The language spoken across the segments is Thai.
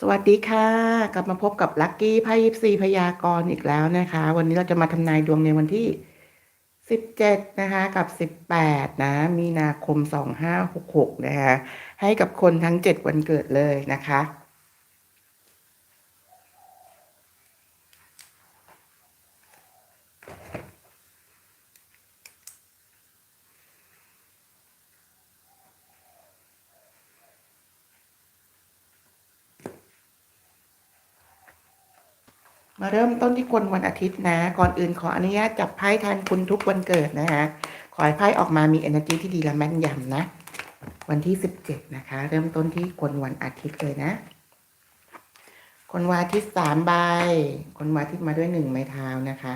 สวัสดีค่ะ กลับมาพบกับลัคกี้ไพ่ยิปซีพยากรณ์อีกแล้วนะคะ วันนี้เราจะมาทำนายดวงในวันที่ 17 นะคะ กับ 18 นะ มีนาคม 2566 นะคะ ให้กับคนทั้ง 7 วันเกิดเลยนะคะ มาเริ่มต้นที่คนวันอาทิตย์นะ ก่อนอื่นขออนุญาตจับไพ่แทนคุณทุกวันเกิดนะคะขอให้ไพ่ออกมามี energy ที่ดีและแม่นยำนะ วันที่สิบเจ็ดนะคะ เริ่มต้นที่คนวันอาทิตย์เลยนะ คนวันอาทิตย์สามใบ คนวันอาทิตย์มาด้วยหนึ่งไม้เท้านะคะ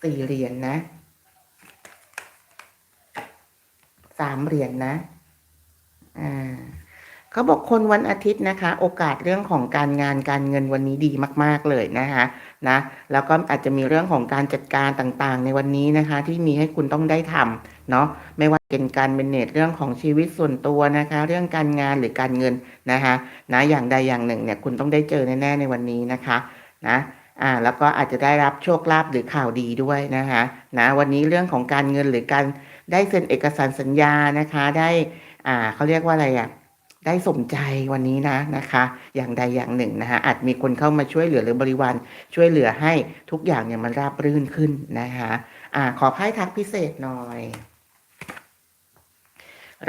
สี่เหรียญนะสามเหรียญนะอ่า เขาบอกคนวันอาทิตย์นะคะ โอกาสเรื่องของการงานการเงินวันนี้ดีมาก ๆเลยนะคะนะแล้วก็อาจจะมีเรื่องของการจัดการต่างๆ ในวันนี้นะคะ ที่มีให้คุณต้องได้ทำเนาะไม่ว่าเป็นการเป็นเนตเรื่องของชีวิตส่วนตัวนะคะ เรื่องการงานหรือการเงินนะคะนะอย่างใดอย่างหนึ่งเนี่ยคุณต้องได้เจอแน่ๆในวันนี้นะคะนะอ่าแล้วก็อาจจะได้รับโชคลาภหรือข่าวดีด้วยนะคะนะวันนี้เรื่องของการเงินหรือการได้เซ็นเอกสารสัญญานะคะ ได้อ่าเขาเรียกว่าอะไรอะ่ะ ได้สมใจวันนี้นะนะคะ อย่างใดอย่างหนึ่งนะคะอาจมีคนเข้ามาช่วยเหลือหรือบริวารช่วยเหลือให้ทุกอย่างเนี่ยมันราบรื่นขึ้นนะคะอ่าขอไพ่ทักพิเศษหน่อย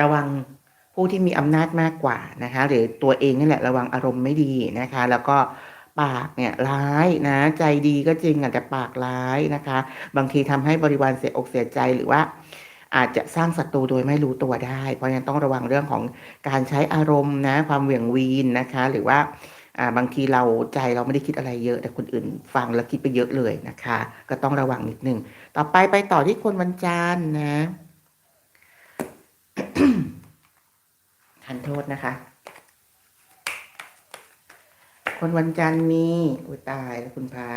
ระวังผู้ที่มีอำนาจมากกว่านะคะ หรือตัวเองนี่แหละระวังอารมณ์ไม่ดีนะคะ แล้วก็ปากเนี่ยร้ายนะใจดีก็จริงแต่ปากร้ายนะคะ บางทีทำให้บริวารเสียอกเสียใจหรือว่า อาจจะสร้างศัตรูโดยไม่รู้ตัวได้ เพราะฉะนั้นต้องระวังเรื่องของการใช้อารมณ์นะ ความเหวี่ยงวีนนะคะ หรือว่าอ่าบางทีเราใจเราไม่ได้คิดอะไรเยอะ แต่คนอื่นฟังแล้วคิดไปเยอะเลยนะคะ ก็ต้องระวังนิดนึง ต่อไปไปต่อที่คนวันจันทร์นะทันโทษนะคะ คนวันจันทร์มีอุตายแล้วคุณพระ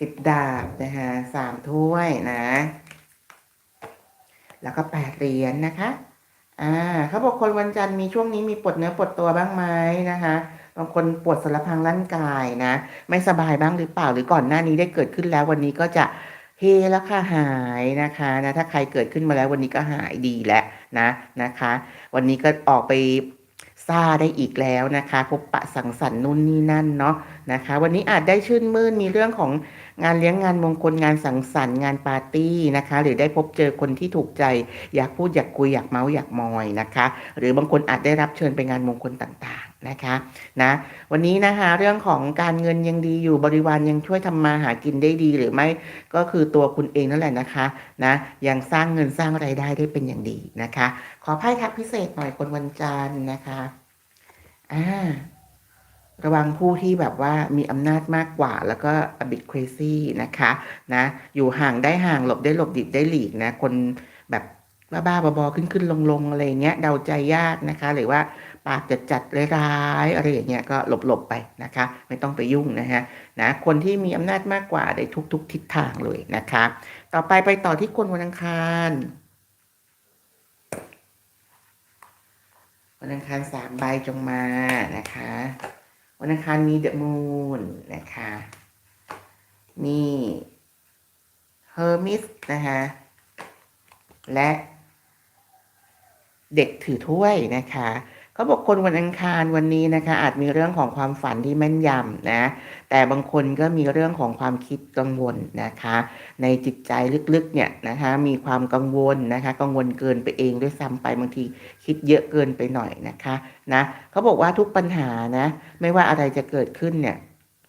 สิบดาบนะคะสามถ้วยนะ แล้วก็แปดเหรียญนนะคะ อ่าเขาบอกคนวันจันทร์มีช่วงนี้มีปวดเนื้อปวดตัวบ้างไหมนะคะบางคนปวดสารพังร่างกายนะ ไม่สบายบ้างหรือเปล่าหรือก่อนหน้านี้ได้เกิดขึ้นแล้ววันนี้ก็จะเฮแล้วค่ะหายนะคะนะถ้าใครเกิดขึ้นมาแล้ววันนี้ก็หายดีแล้วนะนะคะ วันนี้ก็ออกไปซาได้อีกแล้วนะคะ พบปะสังสรรค์นู่นนี่นั่นเนาะนะคะ วันนี้อาจได้ชื่นมื่นมีเรื่องของ งานเลี้ยงงานมงคลงานสังสรรค์งานปาร์ตี้นะคะ หรือได้พบเจอคนที่ถูกใจ อยากพูดอยากคุยอยากเมาส์อยากมอยนะคะ หรือบางคนอาจได้รับเชิญไปงานมงคลต่างๆนะคะนะวันนี้นะคะเรื่องของการเงินยังดีอยู่บริวารยังช่วยทำมาหากินได้ดีหรือไม่ก็คือตัวคุณเองนั่นแหละนะคะนะยังสร้างเงินสร้างไรายได้ได้เป็นอย่างดีนะคะ ขอไพ่ทักพิเศษหน่อยคนวันจันทร์นะคะอ่า ระวังผู้ที่แบบว่ามีอำนาจมากกว่า แล้วก็ a bit crazy นะคะนะอยู่ห่างได้ห่างหลบได้หลบดิบได้หลีกนะคนแบบบ้าๆบอๆขึ้นขึ้นลงลงๆอะไรเงี้ยเดาใจยากนะคะ หรือว่าปากจัดจัดๆร้ายๆอะไรอย่างเงี้ยก็หลบหลบๆไปนะคะ ไม่ต้องไปยุ่งนะฮะนะคนที่มีอำนาจมากกว่าได้ทุก ๆ ทิศทางเลยนะคะ ต่อไปไปต่อที่คนวันอังคารวันอังคารสามใบจงมานะคะ วันอังคารมีเดอะมูนนะคะมีเฮอร์มิสนะคะและเด็กถือถ้วยนะคะ เขาบอกคนวันอังคารวันนี้นะคะ อาจมีเรื่องของความฝันที่แม่นยำนะ แต่บางคนก็มีเรื่องของความคิดกังวลนะคะ ในจิตใจลึกๆเนี่ยนะคะมีความกังวลนะคะ กังวลเกินไปเองด้วยซ้ำไปบางทีคิดเยอะเกินไปหน่อยนะคะนะเขาบอกว่าทุกปัญหานะ ไม่ว่าอะไรจะเกิดขึ้นเนี่ย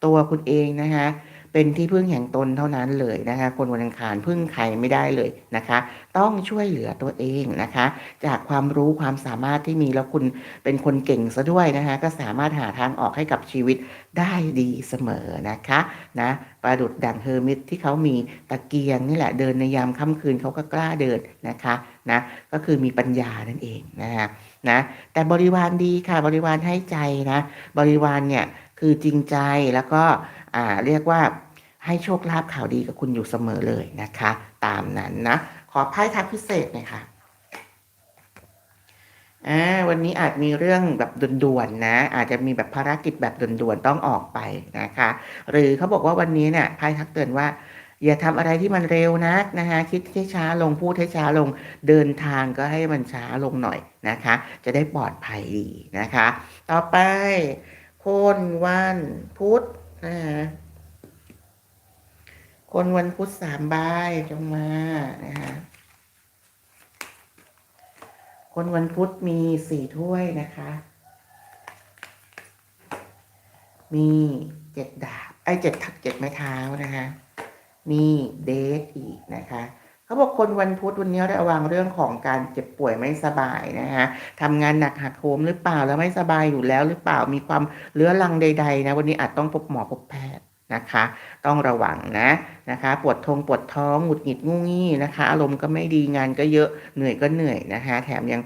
ตัวคุณเองนะคะ เป็นที่พึ่งแห่งตนเท่านั้นเลยนะคะ คนวันอังคารพึ่งใครไม่ได้เลยนะคะ ต้องช่วยเหลือตัวเองนะคะ จากความรู้ความสามารถที่มีแล้วคุณเป็นคนเก่งซะด้วยนะคะ ก็สามารถหาทางออกให้กับชีวิตได้ดีเสมอนะคะนะประดุดดังเฮอร์มิตที่เขามีตะเกียงนี่แหละเดินในยามค่ำคืนเขาก็กล้าเดินนะคะนะก็คือมีปัญญานั่นเองนะคะนะแต่บริวารดีค่ะบริวารให้ใจนะ บริวารเนี่ย คือจริงใจแล้วก็เรียกว่าให้โชคลาภข่าวดีกับคุณอยู่เสมอเลยนะคะ ตามนั้นนะ ขอไพ่ทักพิเศษหน่อยค่ะอ่าวันนี้อาจมีเรื่องแบบด่วนๆนะ อาจจะมีแบบภารกิจแบบด่วนๆต้องออกไปนะคะ หรือเขาบอกว่าวันนี้เนี่ยไพ่ทักเตือนว่า อย่าทำอะไรที่มันเร็วนักนะคะคิดให้ช้าลงพูดให้ช้าลงเดินทางก็ให้มันช้าลงหน่อยนะคะ จะได้ปลอดภัยดีนะคะ ต่อไป คนวันพุธนะคะคนวันพุธสามใบจงมานะคะคนวันพุธมีสี่ถ้วยนะคะ มีเจ็ดดาบ ไอ้เจ็ดทักเจ็ดไม้เท้านะคะ มีเดทอีกนะคะ เขาบอกคนวันพุธวันนี้ระวังเรื่องของการเจ็บป่วยไม่สบายนะคะทำงานหนักหักโหมหรือเปล่าแล้วไม่สบายอยู่แล้วหรือเปล่ามีความเรื้อรังใด ๆ นะ วันนี้อาจต้องพบหมอพบแพทย์นะคะ ต้องระวังนะนะคะ ปวดทงปวดท้องหงุดหงิดงูงี้นะคะ อารมณ์ก็ไม่ดีงานก็เยอะเหนื่อยก็เหนื่อยนะคะ แถมยัง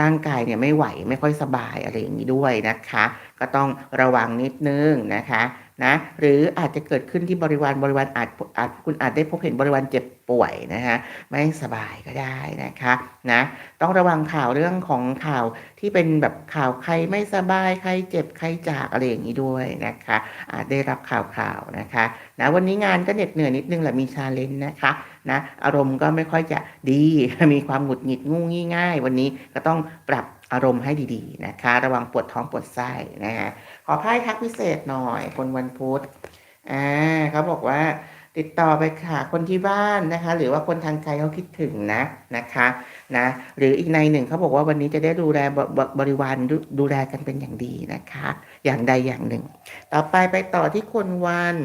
ร่างกายเนี่ยไม่ไหวไม่ค่อยสบายอะไรอย่างนี้ด้วยนะคะ ก็ต้องระวังนิดนึงนะคะ นะหรืออาจจะเกิดขึ้นที่บริวารบริวารอาจอาจคุณอาจได้พบเห็นบริวารเจ็บป่วยนะคะไม่สบายก็ได้นะคะนะต้องระวังข่าวเรื่องของข่าวที่เป็นแบบข่าวใครไม่สบายใครเจ็บใครจากอะไรอย่างนี้ด้วยนะคะอาจได้รับข่าวข่าวนะคะนะวันนี้งานก็เหน็ดเหนื่อยนิดนึงแหละมีชาเลนจ์นะคะนะอารมณ์ก็ไม่ค่อยจะดีมีความหงุดหงิดงูงี้ง่าย วันนี้ก็ต้องปรับ อารมณ์ให้ดีๆนะคะ ระวังปวดท้องปวดไส้นะคะขอไพ่ทักพิเศษหน่อยคนวันพุธอ่าเขาบอกว่าติดต่อไปค่ะคนที่บ้านนะคะ หรือว่าคนทางไกลเขาคิดถึงนะนะคะนะหรืออีกในหนึ่งเขาบอกว่าวันนี้จะได้ดูแลบบริวารดูดูแลกันเป็นอย่างดีนะคะ อย่างใดอย่างหนึ่ง ต่อไปไปต่อที่คนวัน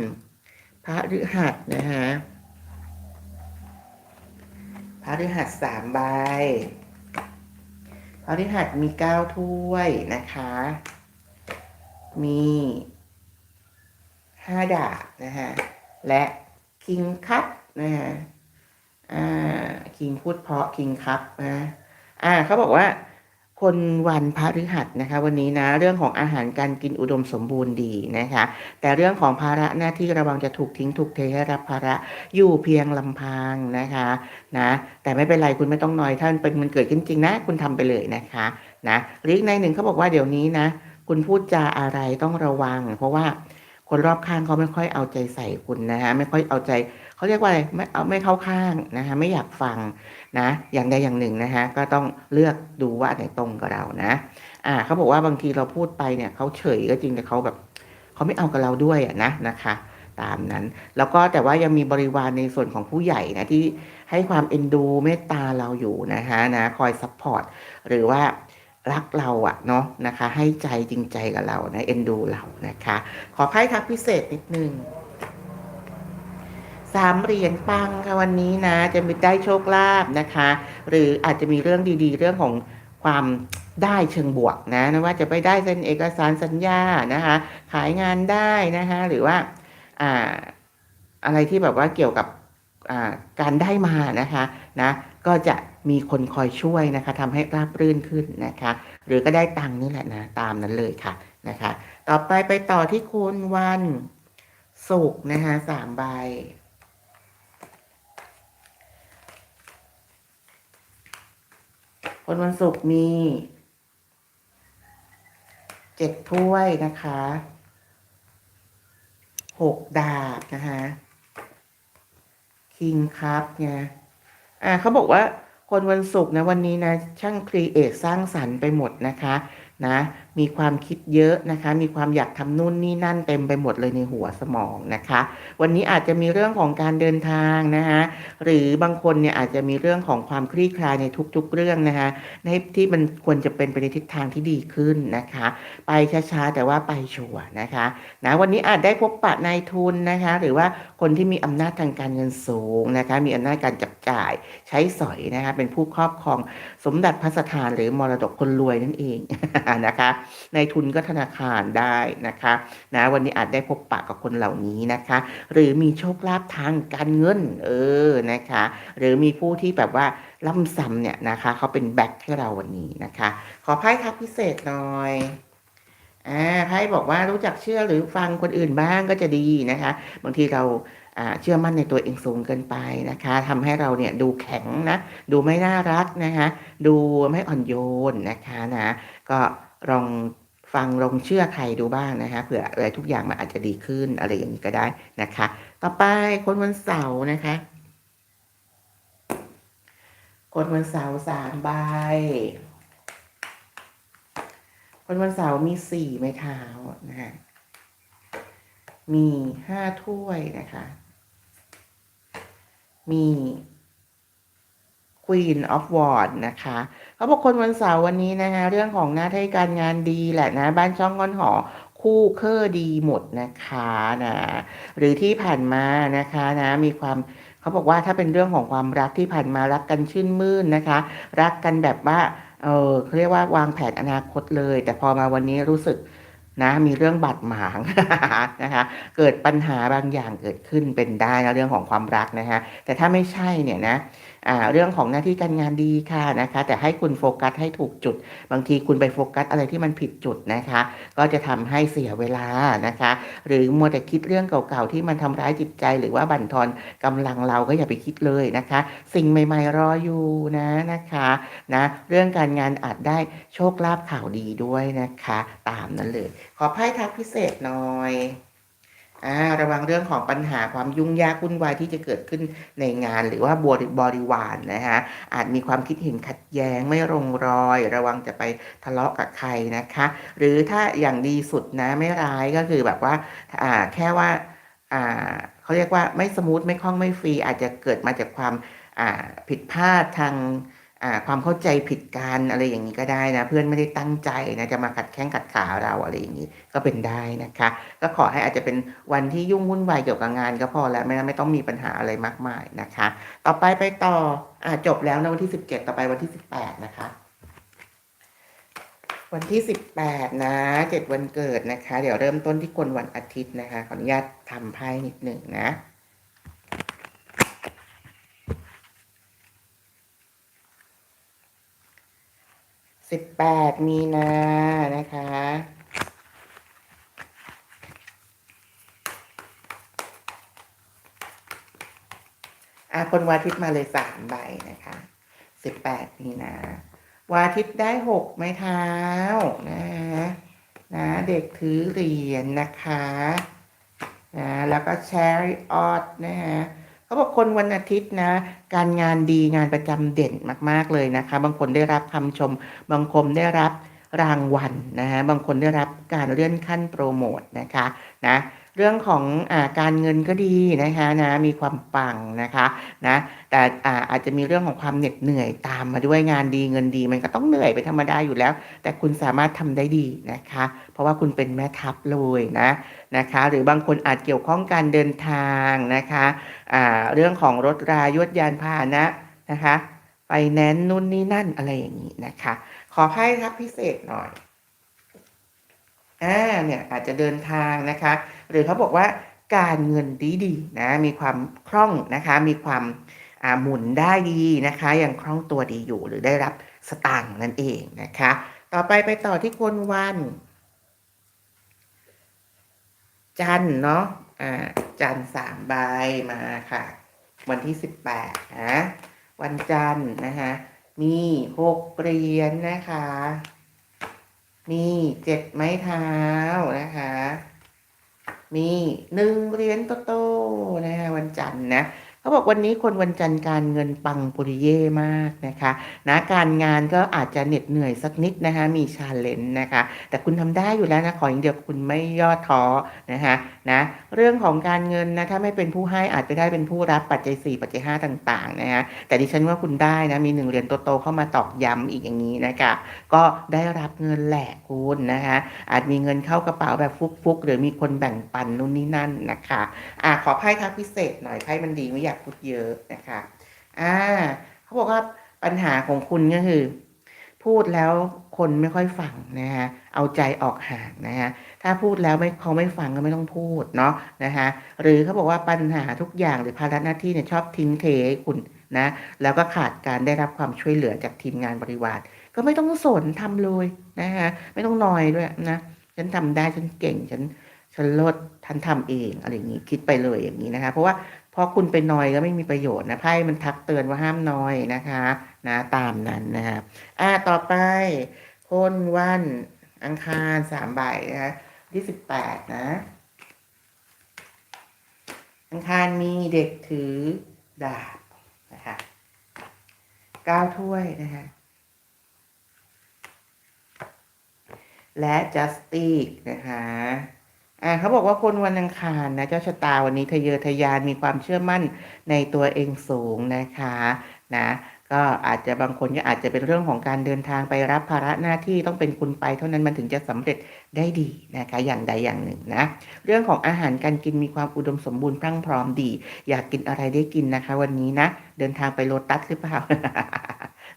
พระฤหัสนะคะพระฤหัสสามใบ อริหัสมีเก้าถ้วยนะคะ มีห้าดาบนะฮะ และคิงคัพนะฮะ อ่าคิงพูดเพราะคิงคัพนะ อ่าเขาบอกว่า คนวันพฤหัสนะคะ วันนี้นะเรื่องของอาหารการกินอุดมสมบูรณ์ดีนะคะ แต่เรื่องของภาระหน้าที่ระวังจะถูกทิ้งถูกเทให้รับภาระอยู่เพียงลำพังนะคะนะแต่ไม่เป็นไรคุณไม่ต้องนอยท่ามันเป็นมันเกิดขึ้นจริงนะ คุณทำไปเลยนะคะนะหรืออีกในหนึ่งเขาบอกว่าเดี๋ยวนี้นะ คุณพูดจาอะไรต้องระวัง เพราะว่าคนรอบข้างเขาไม่ค่อยเอาใจใส่คุณนะคะไม่ค่อยเอาใจ เขาเรียกว่าอะไรไม่เอาไม่เข้าข้างนะคะไม่อยากฟังนะอย่างใดอย่างหนึ่งนะคะก็ต้องเลือกดูว่าไหนตรงกับเรานะอ่าเขาบอกว่าบางทีเราพูดไปเนี่ยเขาเฉยก็จริงแต่เขาแบบเขาไม่เอากับเราด้วยอะนะนะคะตามนั้น แล้วก็แต่ว่ายังมีบริวารในส่วนของผู้ใหญ่นะที่ให้ความเอ็นดูเมตตาเราอยู่นะคะนะคอยซัพพอร์ตหรือว่ารักเราอะเนาะนะคะ ให้ใจจริงใจกับเรานะเอ็นดูเรานะคะ ขอไพ่ทักพิเศษนิดนึง สามเหรียญปังค่ะวันนี้นะ จะมีได้โชคลาภนะคะ หรืออาจจะมีเรื่องดีๆ เรื่องของความได้เชิงบวกนะไม่ว่าจะไปได้เซ็นเอกสารสัญญานะคะ ขายงานได้นะคะหรือว่าอ่าอะไรที่แบบว่าเกี่ยวกับการได้มานะคะนะก็จะมีคนคอยช่วยนะคะทำให้ราบรื่นขึ้นนะคะ หรือก็ได้ตังค์นี่แหละนะตามนั้นเลยค่ะนะคะ ต่อไปไปต่อที่คุณวันศุกร์นะคะสามใบ คนวันศุกร์มีเจ็ดถ้วยนะคะหกดาบนะคะคิงครับไงอ่าเขาบอกว่าคนวันศุกร์นะวันนี้นะช่างครีเอทสร้างสรรค์ไปหมดนะคะ นะมีความคิดเยอะนะคะ มีความอยากทำนู่นนี่นั่นเต็มไปหมดเลยในหัวสมองนะคะ วันนี้อาจจะมีเรื่องของการเดินทางนะคะหรือบางคนเนี่ยอาจจะมีเรื่องของความคลี่คลายในทุกๆเรื่องนะคะในที่มันควรจะเป็นไปในทิศทางที่ดีขึ้นนะคะ ไปช้าๆแต่ว่าไปชัวร์นะคะนะวันนี้อาจได้พบปะนายทุนนะคะ หรือว่าคนที่มีอำนาจทางการเงินสูงนะคะ มีอำนาจการจับจ่ายใช้สอยนะคะ เป็นผู้ครอบครองสมบัติพัสถานหรือมรดกคนรวยนั่นเองนะคะในทุนก็ธนาคารได้นะคะนะวันนี้อาจได้พบปะกับคนเหล่านี้นะคะ หรือมีโชคลาภทางการเงินเออนะคะ หรือมีผู้ที่แบบว่าล่ำซ้ำเนี่ยนะคะเขาเป็นแบ็คให้เราวันนี้นะคะ ขอไพ่ทักพิเศษหน่อยอ่าไพ่บอกว่ารู้จักเชื่อหรือฟังคนอื่นบ้างก็จะดีนะคะ บางทีเราเชื่อมั่นในตัวเองสูงเกินไปนะคะทำให้เราเนี่ยดูแข็งนะ ดูไม่น่ารักนะคะ ดูไม่อ่อนโยนนะคะนะ ก็ ลองฟังลองเชื่อใครดูบ้างนะคะ เผื่ออะไรทุกอย่างมันอาจจะดีขึ้นอะไรอย่างนี้ก็ได้นะคะ ต่อไปคนวันเสาร์นะคะ คนวันเสาร์สามใบ คนวันเสาร์มีสี่ไม้เท้านะคะมีห้าถ้วยนะคะ มี Queen of Wands นะคะเขาบอกคนวันเสาร์วันนี้นะคะเรื่องของหน้าที่การงานดีแหละนะ บ้านช่องงอนหอคู่เคอร์ดีหมดนะคะนะหรือที่ผ่านมานะคะนะมีความเขาบอกว่าถ้าเป็นเรื่องของความรักที่ผ่านมารักกันชื่นมื่นนะคะ รักกันแบบว่าเออเขาเรียกว่าวางแผนอนาคตเลย แต่พอมาวันนี้รู้สึกนะมีเรื่องบาดหมางนะคะเกิดปัญหาบางอย่างเกิดขึ้นเป็นได้นะเรื่องของความรักนะคะแต่ถ้าไม่ใช่เนี่ยนะ เรื่องของหน้าที่การงานดีค่ะนะคะ แต่ให้คุณโฟกัสให้ถูกจุด บางทีคุณไปโฟกัสอะไรที่มันผิดจุดนะคะ ก็จะทำให้เสียเวลานะคะ หรือมัวแต่คิดเรื่องเก่าๆที่มันทำร้ายจิตใจ หรือว่าบั่นทอนกำลังเราก็อย่าไปคิดเลยนะคะ สิ่งใหม่ ๆ รออยู่นะนะคะนะเรื่องการงานอาจได้โชคลาภข่าวดีด้วยนะคะ ตามนั้นเลย ขอไพ่ทักพิเศษหน่อย ระวังเรื่องของปัญหาความยุ่งยากวุ่นวายที่จะเกิดขึ้นในงาน หรือว่าบริบริวารนะคะอาจมีความคิดเห็นขัดแย้งไม่ลงรอย ระวังจะไปทะเลาะกับใครนะคะ หรือถ้าอย่างดีสุดนะไม่ร้ายก็คือแบบว่าอ่าแค่ว่าอ่าเขาเรียกว่าไม่สมูทไม่คล่องไม่ฟรีอาจจะเกิดมาจากความอ่าผิดพลาดทาง ความเข้าใจผิดกันอะไรอย่างนี้ก็ได้นะ เพื่อนไม่ได้ตั้งใจนะจะมาขัดแข้งขัดขาเราอะไรอย่างนี้ก็เป็นได้นะคะ ก็ขอให้อาจจะเป็นวันที่ยุ่งวุ่นวายเกี่ยวกับงานก็พอแล้วไม่ไม่ต้องมีปัญหาอะไรมากมายนะคะ ต่อไปไปต่ออ่าจบแล้วนะวันที่สิบเจ็ดต่อไปวันที่สิบแปดนะคะ วันที่สิบแปดนะเจ็ดวันเกิดนะคะ เดี๋ยวเริ่มต้นที่คนวันอาทิตย์นะคะขออนุญาตทำไพ่นิดหนึ่งนะ สิบแปดมีนานะคะอะคนวาทิตย์มาเลยสามใบนะคะสิบแปดมีนาวาทิตย์ได้หกไม้เท้านะนะเด็กถือเหรียญนะคะนะแล้วก็แชริออตนะฮะ เขาบอกคนวันอาทิตย์นะ การงานดีงานประจำเด่นมาก ๆเลยนะคะ บางคนได้รับคำชม บางคนได้รับรางวัลนะฮะบางคนได้รับการเลื่อนขั้นโปรโมทนะคะนะ เรื่องของอาการเงินก็ดีนะคะนะมีความปังนะคะนะแต่อาอาจจะมีเรื่องของความเหน็ดเหนื่อยตามมาด้วยงานดีเงินดี มันก็ต้องเหนื่อยเป็นธรรมดาอยู่แล้ว แต่คุณสามารถทำได้ดีนะคะ เพราะว่าคุณเป็นแม่ทัพเลยนะนะคะ หรือบางคนอาจเกี่ยวข้องการเดินทางนะคะอ่าเรื่องของรถรายวดยานพาหนะนะคะไปแนนซ์นู่นนี่นั่นอะไรอย่างนี้นะคะ ขอไพ่ทักพิเศษหน่อย อ่าเนี่ยอาจจะเดินทางนะคะ หรือเขาบอกว่าการเงินดีดีๆนะมีความคล่องนะคะมีความหมุนได้ดีนะคะยังคล่องตัวดีอยู่หรือได้รับสตางค์นั่นเองนะคะ ต่อไปไปต่อที่คนวัน จันเนาะอ่าจันสามใบมาค่ะ วันที่สิบแปดนะวันจันนะคะมีหกเหรียญนะคะ มีเจ็ดไม้เท้านะคะ มีหนึ่งเหรียญโตโตนะคะวันจันทร์นะ เขาบอกวันนี้คนวันจันทร์การเงินปังปุริเย่มากนะคะนะการงานก็อาจจะเหน็ดเหนื่อยสักนิดนะคะมีชาเลนจ์นะคะ แต่คุณทำได้อยู่แล้วนะขออย่างเดียวคุณไม่ย่อท้อนะคะนะเรื่องของการเงินนะถ้าไม่เป็นผู้ให้อาจจะได้เป็นผู้รับปัจจัย 4 ปัจจัย 5 ต่างๆนะคะแต่ดิฉันว่าคุณได้นะมีหนึ่งเหรียญโตๆเข้ามาตอกย้ำอีกอย่างนี้นะคะก็ได้รับเงินแหละคุณนะคะอาจมีเงินเข้ากระเป๋าแบบฟุกๆหรือมีคนแบ่งปันนู่นนี่นั่นนะคะอ่าขอไพ่ทักพิเศษหน่อยไพ่มันดีไม่อยากพูดเยอะนะคะอ่าเขาบอกว่าปัญหาของคุณก็คือ พูดแล้วคนไม่ค่อยฟังนะคะเอาใจออกห่างนะคะถ้าพูดแล้วไม่เขาไม่ฟังก็ไม่ต้องพูดเนาะนะคะหรือเขาบอกว่าปัญหาทุกอย่างหรือภาระหน้าที่เนี่ยชอบทิ้งเทให้คุณนะแล้วก็ขาดการได้รับความช่วยเหลือจากทีมงานบริวาร ก็ไม่ต้องสนทำเลยนะคะไม่ต้องนอยด้วยนะฉันทำได้ฉันเก่งฉันฉันลดท่านทำเองอะไรอย่างนี้คิดไปเลยอย่างนี้นะคะเพราะว่า พอคุณไปนอยก็ไม่มีประโยชน์นะไพ่มันทักเตือนว่าห้ามนอยนะคะ นะตามนั้นนะครับอ่าต่อไปคนวันอังคารสามใบนะคะที่สิบแปดนะ อังคารมีเด็กถือดาบนะคะเก้าถ้วยนะคะและจัสติกนะคะ อ่าเขาบอกว่าคนวันอังคารนะเจ้าชะตาวันนี้ทะเยอทะยานมีความเชื่อมั่นในตัวเองสูงนะคะนะก็อาจจะบางคนก็อาจจะเป็นเรื่องของการเดินทางไปรับภาระหน้าที่ต้องเป็นคุณไป เท่านั้นมันถึงจะสำเร็จได้ดีนะคะอย่างใดอย่างหนึ่งนะเรื่องของอาหารการกินมีความอุดมสมบูรณ์พรั่งพร้อมดี อยากกินอะไรได้กินนะคะ วันนี้นะเดินทางไปโลตัสหรือเปล่า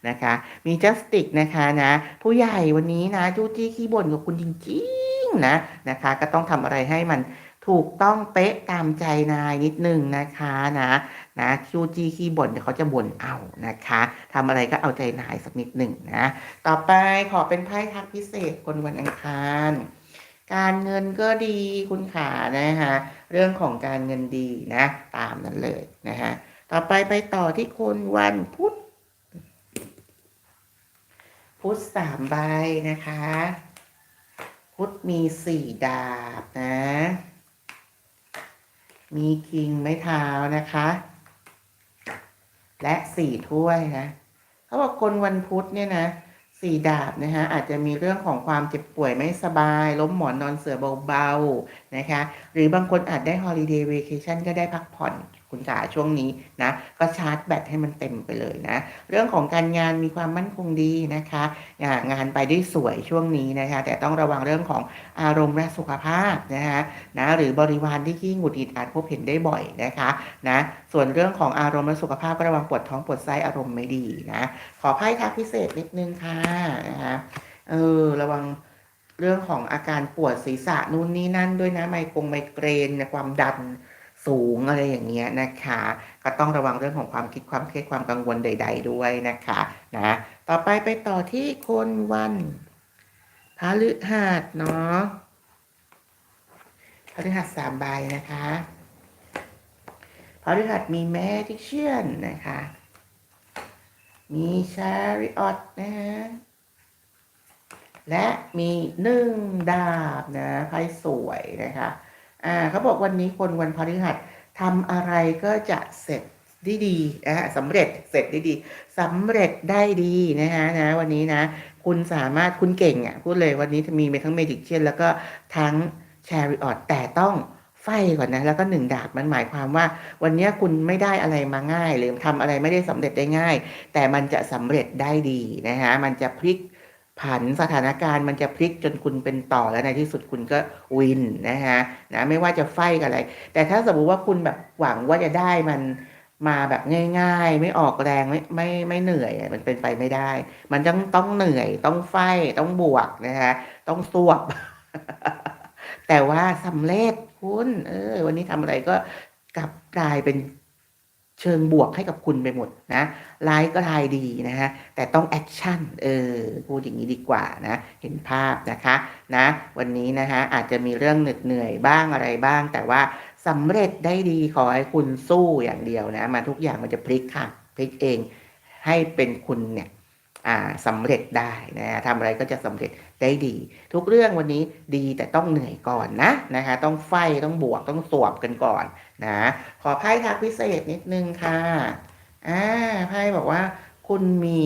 นะคะ มีจัสติกนะคะนะ ผู้ใหญ่วันนี้นะจู้จี้ขี้บ่นกับคุณจริงๆ นะนะคะ ก็ต้องทำอะไรให้มันถูกต้องเป๊ะตามใจนายนิดนึงนะคะนะนะจู้จี้ขี้บ่นเดี๋ยวเขาจะบ่นเอานะคะทำอะไรก็เอาใจนายสักนิดหนึ่งนะต่อไปขอเป็นไพ่ทักพิเศษคนวันอังคารการเงินก็ดีคุณขานะคะเรื่องของการเงินดีนะ ตามนั้นเลยนะฮะต่อไปไปต่อที่คนวันพุธพุธสามใบนะคะ พุธมีสี่ดาบนะ มีคิงไม้เท้านะคะ และสี่ถ้วยนะเขาบอกคนวันพุธเนี่ยนะสี่ดาบนะคะอาจจะมีเรื่องของความเจ็บป่วยไม่สบาย ล้มหมอนนอนเสือเบาๆ นะคะ หรือบางคนอาจได้ฮอลิเดย์เวเคชันก็ได้พักผ่อนคุณจ๋าช่วงนี้นะ ก็ชาร์จแบตให้มันเต็มไปเลยนะ เรื่องของการงานมีความมั่นคงดีนะคะ งานไปได้สวยช่วงนี้นะคะ แต่ต้องระวังเรื่องของอารมณ์และสุขภาพนะคะนะหรือบริวารที่ขี้หงุดหงิดอาจพบเห็นได้บ่อยนะคะนะส่วนเรื่องของอารมณ์และสุขภาพก็ระวังปวดท้องปวดไส้อารมณ์ไม่ดีนะ ขอไพ่ทักพิเศษนิดนึงค่ะนะคะเออระวัง เรื่องของอาการปวดศีรษะนู่นนี่นั่นด้วยนะไมกงไมเกรนความดันสูงอะไรอย่างเงี้ยนะคะ ก็ต้องระวังเรื่องของความคิดความเครียดความกังวลใด ๆ ด้วยนะคะนะต่อไปไปต่อที่คนวันพฤหัสเนาะพฤหัสสามใบนะคะพฤหัสมีแม่ที่เชื่อนนะคะ มีชาริออตนะฮะ และมีหนึ่งดาบนะไพ่สวยนะคะอ่าเขาบอกวันนี้คนวันพฤหัสทำอะไรก็จะเสร็จได้ดีนะฮะสำเร็จเสร็จได้ดีสำเร็จได้ดีนะฮะนะวันนี้นะ คุณสามารถคุณเก่งอะพูดเลยวันนี้จะมีไปทั้งเมดิเชียนแล้วก็ทั้งแชริออตแต่ต้องไฟก่อนนะแล้วก็หนึ่งดาบมันหมายความว่า วันนี้คุณไม่ได้อะไรมาง่าย หรือทำอะไรไม่ได้สำเร็จได้ง่าย แต่มันจะสำเร็จได้ดีนะฮะมันจะพลิก ผันสถานการณ์มันจะพลิกจนคุณเป็นต่อแล้วในที่สุดคุณก็วินนะฮะนะไม่ว่าจะไฟกับอะไร แต่ถ้าสมมติว่าคุณแบบหวังว่าจะได้มันมาแบบง่าย ๆ ไม่ออกแรงไม่ไม่ไม่เหนื่อยมันเป็นไปไม่ได้ มันต้องต้องเหนื่อยต้องไฟต้องบวกนะฮะต้องสวบ แต่ว่าสำเร็จคุณ เออ วันนี้ทำอะไรก็กลับกลายเป็น เชิงบวกให้กับคุณไปหมดนะร้ายก็ทายดีนะฮะแต่ต้องแอคชั่นเออพูดอย่างนี้ดีกว่านะเห็นภาพนะคะนะวันนี้นะฮะอาจจะมีเรื่องเหน็ดเหนื่อยบ้างอะไรบ้าง แต่ว่าสำเร็จได้ดีขอให้คุณสู้อย่างเดียวนะมาทุกอย่างมันจะพลิกค่ะพลิกเองให้เป็นคุณเนี่ย สำเร็จได้นะทำอะไรก็จะสำเร็จได้ดี ทุกเรื่องวันนี้ดีแต่ต้องเหนื่อยก่อนนะนะคะต้องไฟต้องบวกต้องสวบกันก่อนนะขอไพ่ทักพิเศษนิดนึงค่ะอ่าไพ่บอกว่า คุณมี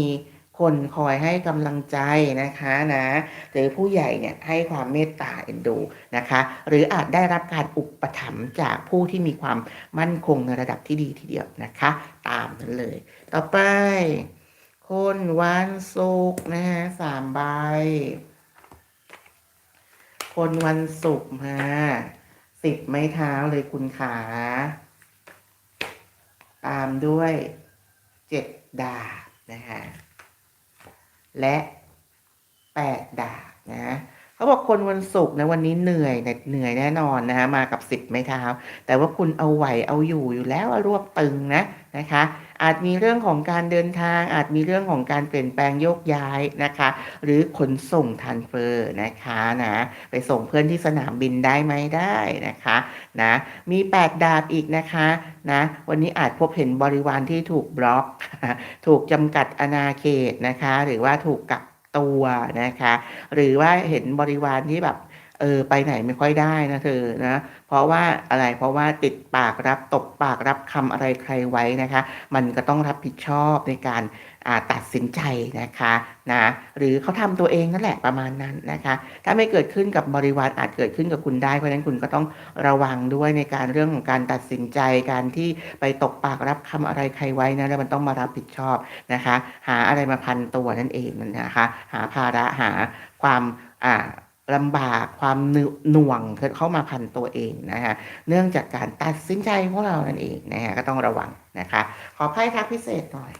คนคอยให้กำลังใจนะคะนะหรือผู้ใหญ่เนี่ยให้ความเมตตาเอ็นดูนะคะ หรืออาจได้รับการอุปถัมภ์จากผู้ที่มีความมั่นคงในระดับที่ดีทีเดียวนะคะ ตามนั้นเลย ต่อไป คนวันศุกร์นะฮะสามใบ คนวันศุกร์ฮะสิบไม้เท้าเลยคุณขา ตามด้วยเจ็ดดาบนะฮะและแปดดาบนะ เขาบอกคนวันศุกร์นะวันนี้เหนื่อยเหน็ดเหนื่อยแน่นอนนะคะมากับสิบไม้เท้า แต่ว่าคุณเอาไหวเอาอยู่อยู่แล้วรวบตึงนะนะคะ อาจมีเรื่องของการเดินทาง อาจมีเรื่องของการเปลี่ยนแปลงโยกย้ายนะคะ หรือขนส่งทรานเฟอร์นะคะนะไปส่งเพื่อนที่สนามบินได้ไหมได้นะคะนะมีแปดดาบอีกนะคะนะวันนี้อาจพบเห็นบริวารที่ถูกบล็อก ถูกจำกัดอาณาเขตนะคะ หรือว่าถูกกัก ตัวนะคะ หรือว่าเห็นบริวารที่แบบเออไปไหนไม่ค่อยได้นะเธอนะ เพราะว่าอะไรเพราะว่าติดปากรับตบปากรับคำอะไรใครไว้นะคะ มันก็ต้องรับผิดชอบในการ ตัดสินใจนะคะนะหรือเขาทำตัวเองนั่นแหละประมาณนั้นนะคะ ถ้าไม่เกิดขึ้นกับบริวารอาจเกิดขึ้นกับคุณได้เพราะฉะนั้นคุณก็ต้องระวังด้วยในการเรื่องของการตัดสินใจการที่ไปตกปากรับคำอะไรใครไว้นะแล้วมันต้องมารับผิดชอบนะคะ หาอะไรมาพันตัวนั่นเองนะคะ หาภาระหาความอ่าลำบากความหน่วงเข้ามาพันตัวเองนะคะเนื่องจากการตัดสินใจของเรานั่นเองนะฮะก็ต้องระวังนะคะ ขอไพ่ทักพิเศษหน่อย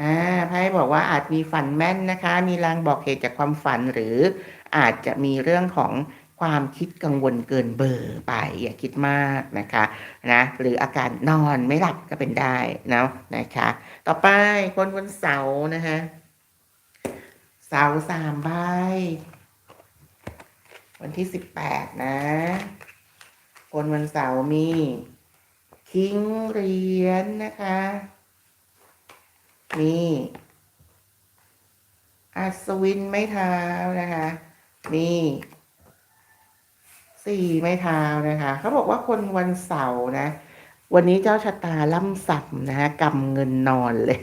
อ่าไพ่บอกว่าอาจมีฝันแม่นนะคะ มีลางบอกเหตุจากความฝันหรืออาจจะมีเรื่องของความคิดกังวลเกินเบอร์ไป อย่าคิดมากนะคะนะหรืออาการนอนไม่หลับก็เป็นได้นะนะคะ ต่อไปคนวันเสาร์นะคะเสาร์สามใบวันที่สิบแปดนะ คนวันเสาร์มีคิงเหรียญนะคะ มีอัศวินไม้เท้านะคะมีสี่ไม้เท้านะคะ เขาบอกว่าคนวันเสาร์นะ วันนี้เจ้าชะตาล่ำสับนะคะกำเงินนอนเลย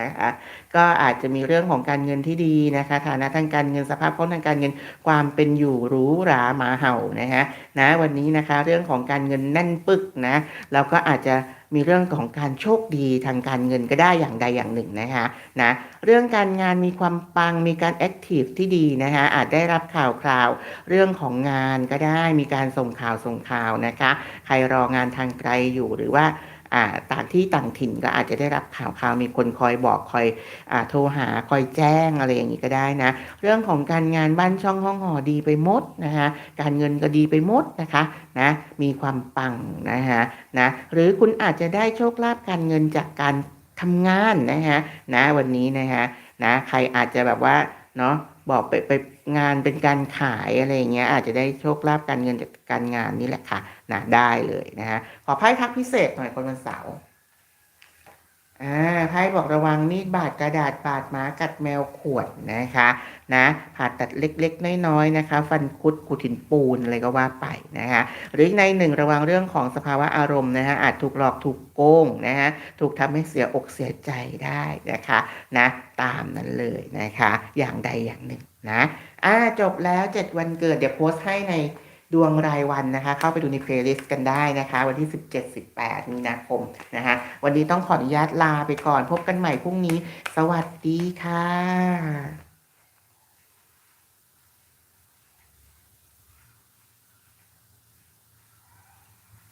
นะคะก็อาจจะมีเรื่องของการเงินที่ดีนะคะฐานะทางการเงินสภาพคล่องทางการเงินความเป็นอยู่หรูหราหมาเห่านะฮะนะวันนี้นะคะ เรื่องของการเงินแน่นปึกนะเราก็อาจจะ มีเรื่องของการโชคดีทางการเงินก็ได้อย่างใดอย่างหนึ่งนะคะนะเรื่องการงานมีความปังมีการแอคทีฟที่ดีนะคะอาจได้รับข่าวคราว เรื่องของงานก็ได้มีการส่งข่าวส่งข่าวนะคะ ใครรองานทางไกลอยู่หรือว่า ต่างที่ต่างถิ่นก็อาจจะได้รับข่าวข่าวมีคนคอยบอกคอยอ่าโทรหาคอยแจ้งอะไรอย่างนี้ก็ได้นะ เรื่องของการงานบ้านช่องห้องหอดีไปหมดนะคะการเงินก็ดีไปหมดนะคะนะมีความปังนะคะนะหรือคุณอาจจะได้โชคลาภการเงินจากการทำงานนะคะนะวันนี้นะคะนะใครอาจจะแบบว่าเนาะ บอกไปไปงานเป็นการขายอะไรอย่างเงี้ยอาจจะได้โชคลาภการเงินจากการงานนี่แหละค่ะนะได้เลยนะฮะขอไพ่ทักพิเศษหน่อยคนวันเสาร์ อ่าไพ่บอกระวังมีดบาดกระดาษบาดหมากัดแมวขวดนะคะนะผ่าตัดเล็กๆ น้อยๆนะคะ ฟันคุดขุดหินปูนอะไรก็ว่าไปนะคะหรือในหนึ่งระวังเรื่องของสภาวะอารมณ์นะคะอาจถูกหลอกถูกโกงนะคะถูกทำให้เสียอกเสียใจได้นะคะนะตามนั้นเลยนะคะ อย่างใดอย่างหนึ่งนะอ่าจบแล้ว 7 วันเกิดเดี๋ยวโพสต์ให้ใน ดวงรายวันนะคะ เข้าไปดูในเพลย์ลิสต์กันได้นะคะ วันที่ 17 18 มีนาคมนะคะ วันนี้ต้องขออนุญาตลาไปก่อนพบกันใหม่พรุ่งนี้ สวัสดีค่ะ